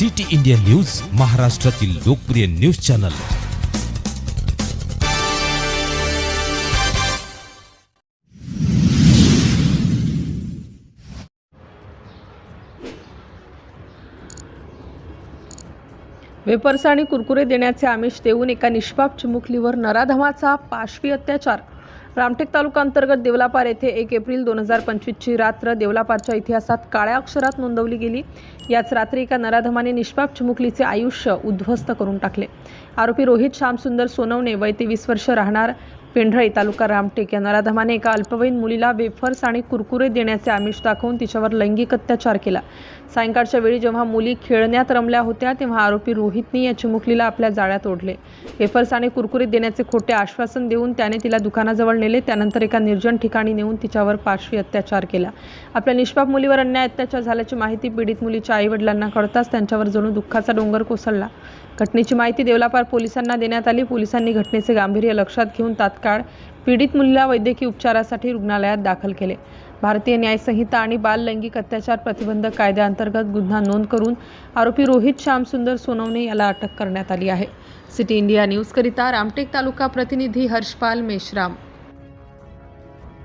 City India news महाराष्ट्रातील लोकप्रिय news channel. Vapours आणि कुरकुरे देण्याचे आमिष देऊन एका निष्पाप चिमुकलीवर नराधमाचा पाशवी अत्याचार. रामटेक तालुका अंतर्गत देवलापार येथे एक एप्रिल दोन हजार पंचवीसची रात्र देवलापारच्या इतिहासात काळ्या अक्षरात नोंदवली गेली. याच रात्री एका नराधमाने निष्पाप चिमुकलीचे आयुष्य उद्ध्वस्त करून टाकले. आरोपी रोहित श्यामसुंदर सोनवणे वय तेवीस वर्ष राहणार पेंढराई तालुका रामटेक या नराधमाने एका अल्पवयीन मुलीला वेफर्स आणि कुरकुरे देण्याचे आमिष दाखवून तिच्यावर लैंगिक अत्याचार केला. सायंकाळच्या वेळी जेव्हा मुली खेळण्यात रमल्या होत्या तेव्हा आरोपी रोहितने या चिमुकलीला आपल्या जाळ्यात ओढले. वेफर्स आणि कुरकुरे देण्याचे खोटे आश्वासन देऊन त्याने तिला दुकानाजवळ नेले. त्यानंतर एका निर्जन ठिकाणी नेऊन तिच्यावर पाशवी अत्याचार केला. आपल्या निष्पाप मुलीवर अन्याय अत्याचार झाल्याची माहिती पीडित मुलीच्या आईवडिलांना कळताच त्यांच्यावर जणू दुःखाचा डोंगर कोसळला. घटनेची माहिती देवलापार पोलिसांना देण्यात आली. पोलिसांनी घटनेचे गांभीर्य लक्षात घेऊन तात्काळ पीडित मुलीला वैद्यकीय उपचारासाठी रुग्णालयात दाखल केले. भारतीय न्यायसंहिता आणि बाल लैंगिक अत्याचार प्रतिबंधक कायद्याअंतर्गत गुन्हा नोंद करून आरोपी रोहित श्यामसुंदर सोनवणे याला अटक करण्यात आली आहे. सिटी इंडिया न्यूजकरिता रामटेक तालुका प्रतिनिधी हर्षपाल मेश्राम.